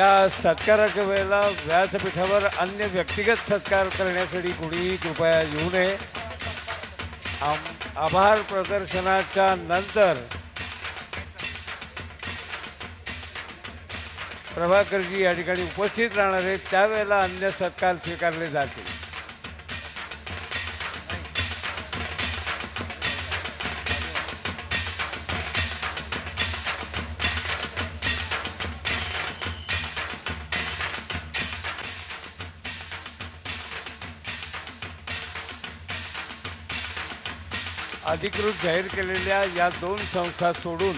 या सत्काराच्या वेळेला व्यासपीठावर अन्य व्यक्तिगत सत्कार करण्यासाठी कुणीही कृपया येऊ नये. आम- आभार प्रदर्शनाच्या नंतर प्रभाकरजी या ठिकाणी उपस्थित राहणार आहेत. त्यावेळेला अन्य सत्कार स्वीकारले जातील. अधिकृत जाहीर केलेल्या या दोन संस्था सोडून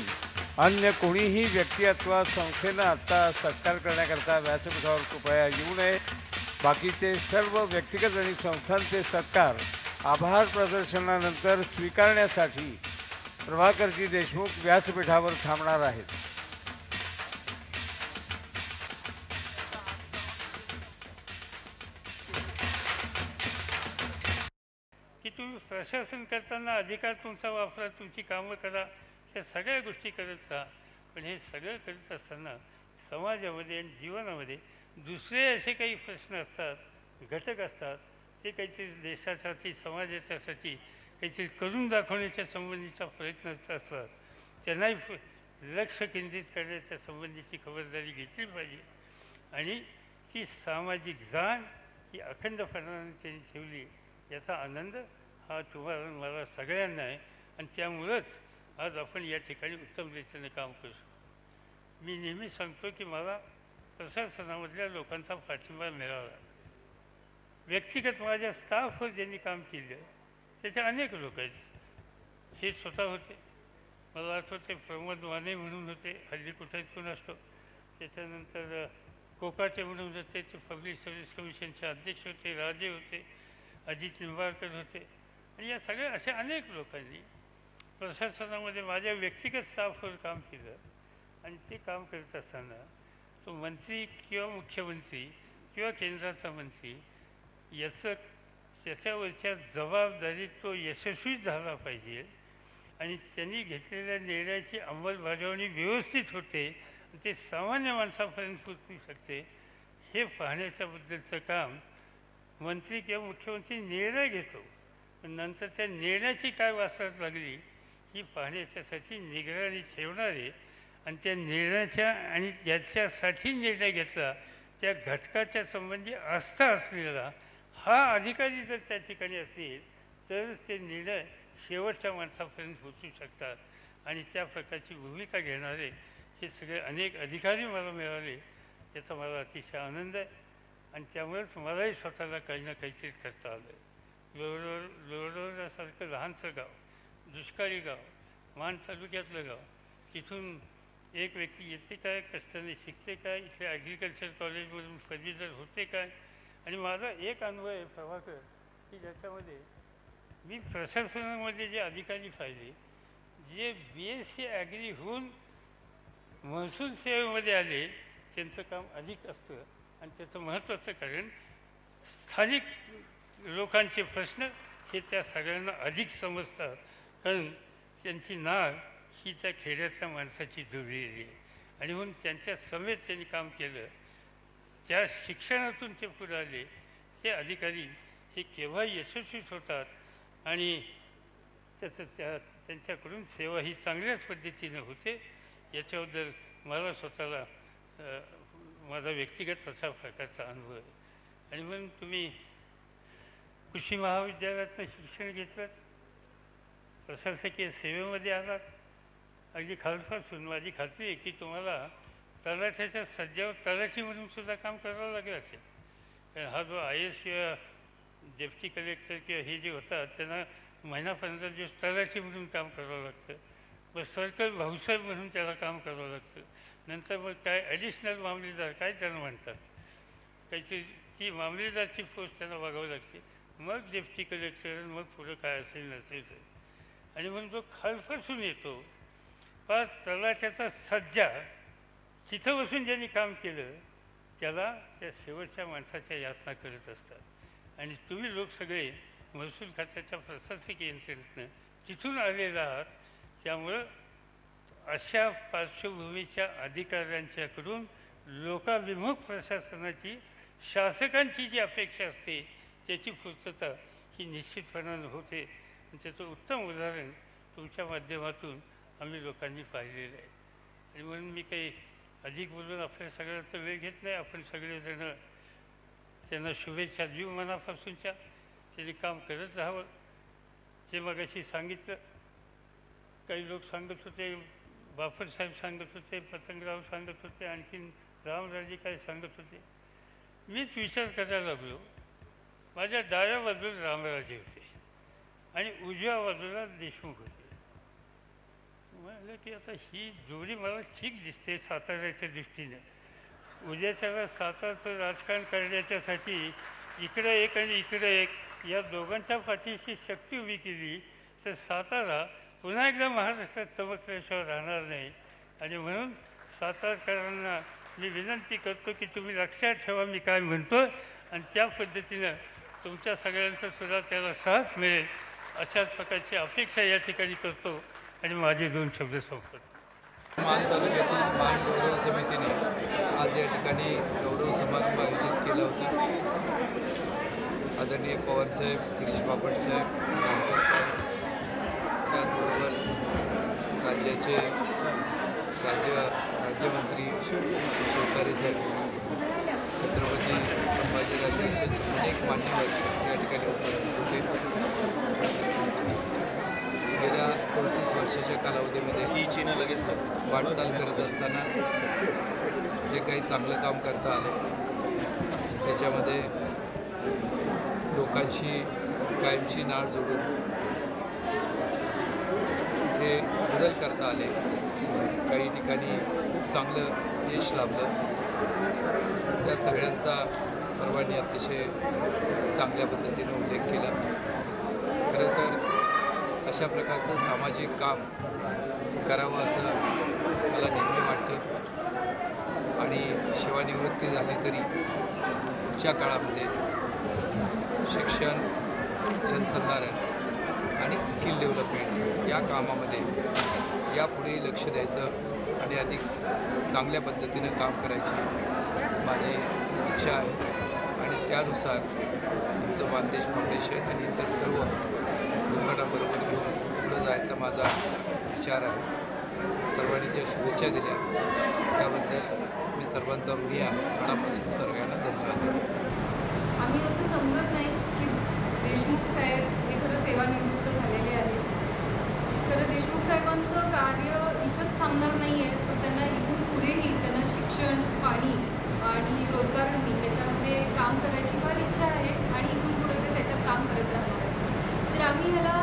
अन्य कोणीही व्यक्ती अथवा संस्थेनं आत्ता सत्कार करण्याकरता व्यासपीठावर कृपया येऊ नये. बाकीचे सर्व व्यक्तिगत आणि संस्थांचे सत्कार आभार प्रदर्शनानंतर स्वीकारण्यासाठी प्रभाकरजी देशमुख व्यासपीठावर थांबणार आहेत. तुम्ही प्रशासन करताना अधिकार तुमचा वापरा तुमची कामं करा त्या सगळ्या गोष्टी करत राहा. पण हे सगळं करत असताना समाजामध्ये आणि जीवनामध्ये दुसरे असे काही प्रश्न असतात घटक असतात ते काहीतरी देशासाठी समाजाच्यासाठी काहीतरी करून दाखवण्याच्या संबंधीचा प्रयत्न असतात. त्यांनाही लक्ष केंद्रित करण्याच्या संबंधीची खबरदारी घेतली पाहिजे. आणि ती सामाजिक जाण ही अखंडपणाने त्यांनी ठेवली याचा आनंद हा तुम्हाला मला सगळ्यांना आहे. आणि त्यामुळंच आज आपण या ठिकाणी उत्तम रीतीने काम करू शकतो. मी नेहमी सांगतो की मला प्रशासनामधल्या लोकांचा पाठिंबा मिळाला. व्यक्तिगत माझ्या स्टाफवर ज्यांनी काम केलं त्याचे अनेक लोक आहेत. हे स्वतः होते. मला आठवते प्रमोद वाने म्हणून होते. हल्ली कुठे कोण असतो. त्याच्यानंतर कोकाचे कोकाटे म्हणून होते. ते पब्लिक सर्व्हिस कमिशनचे अध्यक्ष होते राजे होते अजित निंबाळकर होते. आणि या सगळ्या अशा अनेक लोकांनी प्रशासनामध्ये माझ्या व्यक्तिगत स्टाफवर काम केलं आणि ते काम करत असताना तो मंत्री किंवा मुख्यमंत्री किंवा केंद्राचा मंत्री याचं त्याच्यावरच्या जबाबदारीत तो यशस्वी झाला पाहिजे आणि त्यांनी घेतलेल्या निर्णयाची अंमलबजावणी व्यवस्थित होते ते सामान्य माणसापर्यंत पोचू शकते हे पाहण्याच्याबद्दलचं काम मंत्री किंवा मुख्यमंत्री निर्णय घेतो. नंतर त्या निर्णयाची काय वासरत लागली ही पाहण्याच्यासाठी निगराणी ठेवणारे आणि त्या निर्णयाच्या आणि ज्याच्यासाठी निर्णय घेतला त्या घटकाच्या संबंधी आस्था असलेला हा अधिकारी जर त्या ठिकाणी असेल तरच ते निर्णय शेवटच्या माणसापर्यंत पोचू शकतात. आणि त्या प्रकारची भूमिका घेणारे हे सगळे अनेक अधिकारी मला मिळाले याचा मला अतिशय आनंद आहे. आणि त्यामुळेच मलाही स्वतःला काही ना काहीतरी करता आलं आहे लहानसं गाव दुष्काळी गाव मान तालुक्यातलं गाव. तिथून एक व्यक्ती येते काय कष्टाने शिकते काय इथे ॲग्रिकल्चर कॉलेजमधून पदवीधर होते काय? आणि माझा एक अनुभव आहे प्रभाकर की ज्याच्यामध्ये मी प्रशासनामध्ये जे अधिकारी पाहिले जे बी एस सी ॲग्री होऊन महसूल सेवेमध्ये आले त्यांचं काम अधिक असतं. आणि त्याचं महत्त्वाचं कारण स्थानिक लोकांचे प्रश्न हे त्या सगळ्यांना अधिक समजतात. कारण त्यांची नाळ ही त्या खेड्यातल्या माणसाची जुळलेली आहे. आणि म्हणून त्यांच्या समेत त्यांनी काम केलं. त्या शिक्षणातून ते पुढे आले ते अधिकारी हे केव्हा यशस्वीच होतात. आणि त्याचं त्या त्यांच्याकडून सेवा ही चांगल्याच पद्धतीनं होते. याच्याबद्दल मला स्वतःला माझा व्यक्तिगत असा प्रकारचा अनुभव आहे. आणि म्हणून तुम्ही कृषी महाविद्यालयातनं शिक्षण घेतलं. प्रशासकीय सेवेमध्ये आलात अगदी खालपासून माझी खात्री आहे की तुम्हाला तलाठ्याच्या सज्जावर तलाठी म्हणून सुद्धा काम करावं लागलं असेल. कारण हा जो आय एस किंवा डेप्टी कलेक्टर किंवा हे जे होतात त्यांना महिना पंधरा दिवस तलाठी म्हणून काम करावं लागतं. मग सर्कल भाऊसाहेब म्हणून त्याला काम करावं लागतं. नंतर मग काय ॲडिशनल मामलेदार काय त्यांना म्हणतात? काहीतरी ती मामलेदारची पोस्ट त्यांना बघावी लागते. मग डेप्टी कलेक्टर मग पुढं काय असेल नसेल आणि म्हणून जो खालपासून येतो पाच तलाठ्याचा सज्जा तिथं बसून ज्यांनी काम केलं त्याला त्या शेवटच्या माणसाच्या यातना करत असतात. आणि तुम्ही लोक सगळे महसूल खात्याच्या प्रशासकीय यंत्रणेतनं तिथून आलेला आहात त्यामुळं अशा पार्श्वभूमीच्या अधिकाऱ्यांच्याकडून लोकाभिमुख प्रशासनाची शासकांची जी अपेक्षा असते त्याची पूर्तता ही निश्चितपणानं होते. आणि त्याचं उत्तम उदाहरण तुमच्या माध्यमातून आम्ही लोकांनी पाहिलेलं आहे. आणि म्हणून मी काही अधिक बोलून आपल्या सगळ्यांचा वेळ घेत नाही. आपण सगळेजणं त्यांना शुभेच्छा देऊ मनापासूनच्या. त्यांनी काम करत राहावं. जे मगाशी सांगितलं काही लोक सांगत होते बाफरसाहेब सांगत होते पतंगराव सांगत होते आणखीन रामराजे काय सांगत होते. मीच विचार करायला लागलो. माझ्या डाव्या बाजूला रामराजे होते. आणि उजव्या बाजूला देशमुख होते. म्हणलं की आता ही जोडी मला ठीक दिसते साताऱ्याच्या दृष्टीने. उद्याच्याला सातारचं राजकारण करण्याच्यासाठी इकडे एक आणि इकडे एक या दोघांच्या पाठीशी शक्ती उभी केली तर सातारा पुन्हा एकदा महाराष्ट्रात चमकल्याशिवाय राहणार नाही. आणि म्हणून सातारकरांना मी विनंती करतो की तुम्ही लक्षात ठेवा मी काय म्हणतो आणि त्या पद्धतीनं तुमच्या सगळ्यांचं सुद्धा त्याला साथ मिळेल. अशाच प्रकारची अपेक्षा या ठिकाणी करतो आणि माझे दोन शब्द संपतो मान तालुक्यातील मान गौरव समितीने आज या ठिकाणी गौरव समारंभ आयोजित केला होता. आदरणीय पवारसाहेब गिरीश बापटसाहेब जानकर साहेब त्याचबरोबर राज्याचे राज्य राज्यमंत्री शिवतारे साहेब छत्रपती संभाजीराजे असे अनेक मान्यवर या ठिकाणी उपस्थित होते. गेल्या चौतीस वर्षाच्या कालावधीमध्ये वाटचाल करत असताना जे काही चांगलं काम करता आलं त्याच्यामध्ये लोकांशी कायमची नाळ जोडून जे बदल करता आले काही ठिकाणी खूप चांगलं यश लाभलं. त्या सगळ्यांचा सर्वांनी अतिशय चांगल्या पद्धतीने उल्लेख केला. खरं तर अशा प्रकारचं सामाजिक काम करावं असं मला नेहमी वाटतं. आणि सेवानिवृत्ती झाली तरी पुढच्या काळामध्ये शिक्षण जनसंधारण आणि स्किल डेव्हलपमेंट या कामामध्ये यापुढे लक्ष द्यायचं यामध्ये अधिक चांगल्या पद्धतीनं काम करायची माझी इच्छा आहे. आणि त्यानुसार तुमचं मानदेश फाउंडेशन आणि इतर सर्व लोकांबरोबर घेऊन पुढं जायचा माझा विचार आहे. सर्वांनी ज्या शुभेच्छा दिल्या त्याबद्दल मी सर्वांचा ऋणी आहे. मनापासून सर्वांना धन्यवाद देतो आम्ही असं समजत नाही की देशमुख साहेब हे खरं सेवानिवृत्त झालेले आहेत खरं देशमुख साहेबांचं कार्य इथंच थांबणार नाही आहे तर त्यांना इथून पुढेही त्यांना शिक्षण पाणी आणि रोजगार हमी ह्याच्यामध्ये काम करायची फार इच्छा आहे आणि इथून पुढे ते त्याच्यात काम करत राहणार आहे तर आम्ही ह्याला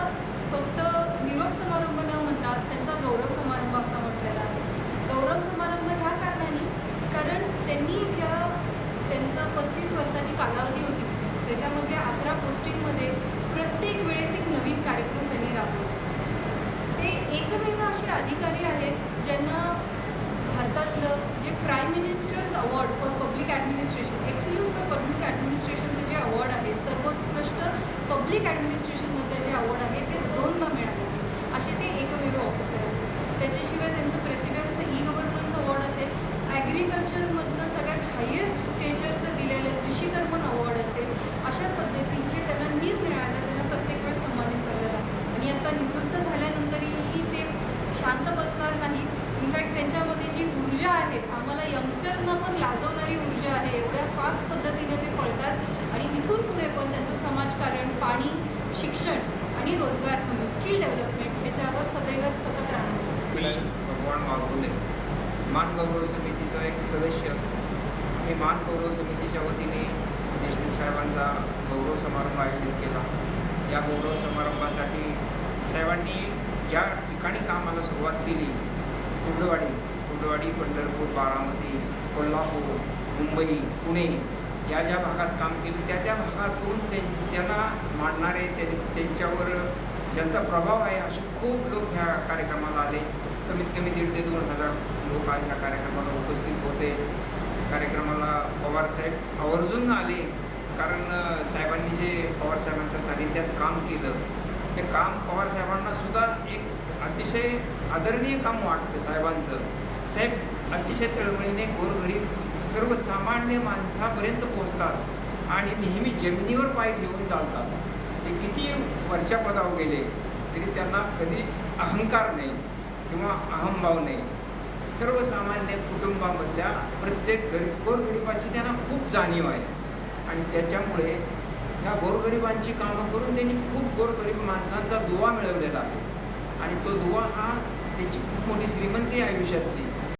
फक्त निरोप समारंभ न म्हणता त्यांचा गौरव समारंभ असा म्हटलेला आहे. गौरव समारंभ ह्या कारणाने कारण त्यांनी ज्या त्यांचं पस्तीस वर्षाची कालावधी होती त्याच्यामधल्या अकरा पोस्टिंगमध्ये प्रत्येक वेळेस एक नवीन कार्यक्रम त्यांनी राबवला. ते एकमेव असे अधिकारी आहेत ज्यांना भारतातलं जे prime ministers award for public administration excellence for public ॲडमिनिस्ट्रेशनचं जे अवॉर्ड आहे सर्वोत्कृष्ट पब्लिक ॲडमिनिस्ट्रेशनमधलं जे अवॉर्ड आहे दोनदा मिळाले आहे असे ते एकमेव ऑफिसर आहेत. त्याच्याशिवाय त्यांचं प्रेसिडेंट ई गव्हर्नन्स अवॉर्ड असेल ॲग्रिकल्चरमधलं सगळ्यात हायेस्ट स्टेजरचं दिलेलं कृषीकर्मण अवॉर्ड असेल अशा पद्धतींचे त्यांना निरनिराळ्या त्यांना प्रत्येक वेळेस सन्मानित करण्यात आहे आणि आता निवृत्त झाल्यानंतरही ते शांत बसणार नाही इनफॅक्ट त्यांच्यामध्ये जी ऊर्जा आहे आम्हाला यंगस्टर्सना पण लाजवणारी ऊर्जा आहे एवढ्या फास्ट पद्धतीने ते पळतात आणि इथून पुढे पण त्यांचं समाजकारण पाणी शिक्षण आणि रोजगार स्किल डेव्हलपमेंट ह्याच्यावर सदैव सतत राहणार. भगवान मागवले मान गौरव समितीचा एक सदस्य. मी मान गौरव समितीच्या वतीने देशमुख साहेबांचा गौरव समारंभ आयोजित केला. या गौरव समारंभासाठी साहेबांनी ज्या ठिकाणी कामाला सुरुवात केली कुर्डवाडी कुर्डवाडी पंढरपूर बारामती कोल्हापूर मुंबई पुणे या ज्या भागात काम केले त्या त्या भागातून ते त्यांना मांडणारे त्यां त्यांच्यावर ज्यांचा प्रभाव आहे असे खूप लोक ह्या कार्यक्रमाला आले. कमीत कमी दीड ते दोन हजार लोक आज ह्या कार्यक्रमाला उपस्थित होते. कार्यक्रमाला पवारसाहेब आवर्जून आले. कारण साहेबांनी जे पवारसाहेबांच्या सानिध्यात काम केलं ते काम पवारसाहेबांना सुद्धा एक अतिशय आदरणीय काम वाटतं साहेबांचं. साहेब अतिशय तळमळीने गोरगरीब सर्वसामान्य माणसापर्यंत पोहोचतात आणि नेहमी जमिनीवर पाय ठेवून चालतात. किती वरच्या पदावर गेले तरी त्यांना कधी अहंकार नाही किंवा अहंभाव नाही. सर्वसामान्य कुटुंबामधल्या प्रत्येक गरीब गोरगरिबाची त्यांना खूप जाणीव आहे. आणि त्याच्यामुळे ह्या गोरगरिबांची कामं करून त्यांनी खूप गोरगरीब माणसांचा दुवा मिळवलेला आहे. आणि तो दुवा हा त्याची खूप मोठी श्रीमंती आयुष्यातली.